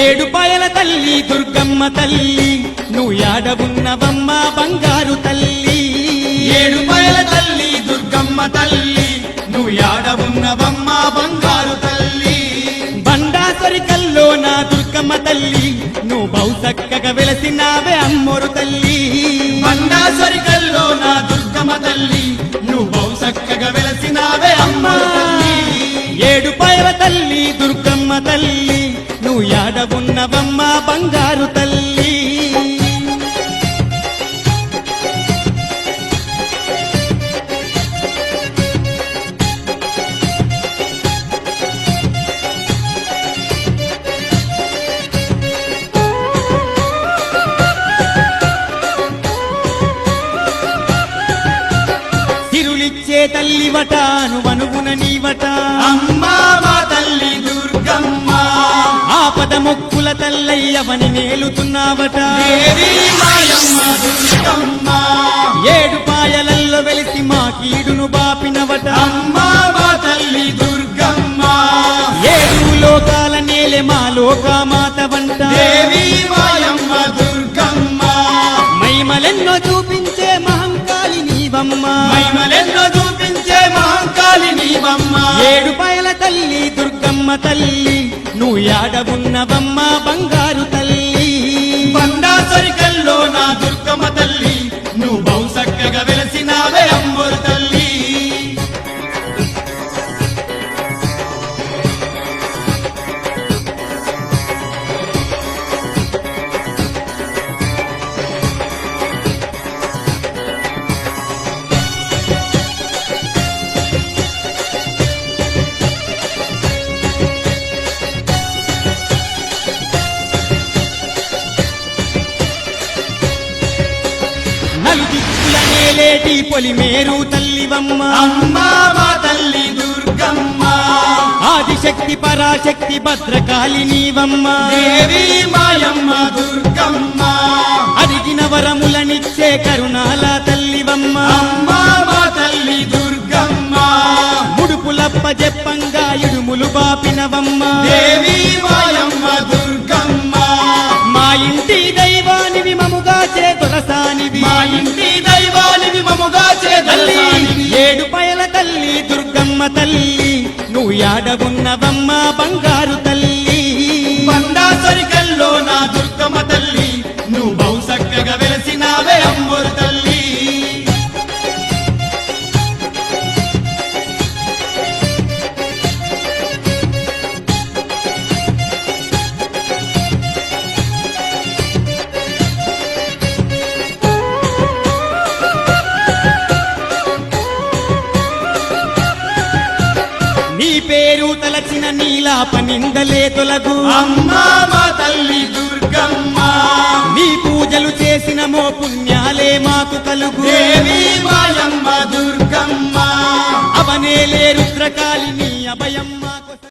ఏడు పాయల తల్లి దుర్గమ్మ తల్లి నువ్వు యాడవున్నవమ్మ బంగారు తల్లి. ఏడుపాయల తల్లి దుర్గమ్మ తల్లి నువ్వు యాడవున్నవమ్మ బంగారు తల్లి. బండాసరి కల్లో నా దుర్గమ్మ తల్లి నువ్వు బహుసక్కగా వెలసినావే అమ్మోరు తల్లి. బండాసరి కల్లో నా దుర్గమ్మ తల్లి నువ్వు బహుసక్కగా వెలసినావే అమ్మ ఏడుపాయల ఏడు పాయల తల్లి దుర్గమ్మ తల్లి యాడవున్నవమ్మ బంగారు తల్లి. తిరులిచ్చే తల్లివట నువనుగున నీవట మొక్కుల తల్లయ్యవని నేలుతున్నావట. ఏడు పాయలల్లో వెలిసి మా కీడును బాపినవట. అమ్మా మా తల్లి దుర్గమ్మ. ఏడు లోకాల నేలే మా లోకామాత వంట. దుర్గమ్మ. మైమలెన్నో చూపించే మహంకాళి నీవమ్మ. మహిమలెన్నో చూపించే మహంకాళి నీవమ్మ. ఏడు పాయల తల్లి దుర్గమ్మ తల్లి. నువ్వు యాడవున్నవమ్మ బంగారు తల్లి. బండా సరికల్లో నా దుర్గమ్మ నేలేటి పొలిమేరు తల్లివమ్మ? అమ్మా మా తల్లి దుర్గమ్మ. ఆదిశక్తి పరాశక్తి భద్రకాళి నీవమ్మ. దేవి మాయమ్మ దుర్గమ్మ. అడిగిన వరములనిచ్చే కరుణాల తల్లివమ్మ. అమ్మా మా తల్లి దుర్గమ్మ. ముడుపులప్ప చెప్పంగా ఇడుములు బాపినవమ్మ. దేవి మాయమ్మ దుర్గమ్మ. మా ఇంటి దైవానివి మముగా చే దొరసానివి మా ఇంటి మముగా తల్లి. ఏడు పయల తల్లి దుర్గమ్మ తల్లి. నువ్వు యాడవున్నవమ్మ బంగారు తలచిన నీలాప నిందలే తొలగు. అమ్మా మా తల్లి దుర్గమ్మ. నీ పూజలు చేసిన మో పుణ్యాలే మాకు కలుగు. దేవి మాయమ్మ దుర్గమ్మ. అవనేలే రుద్రకాళి నీ అభయమ్మ.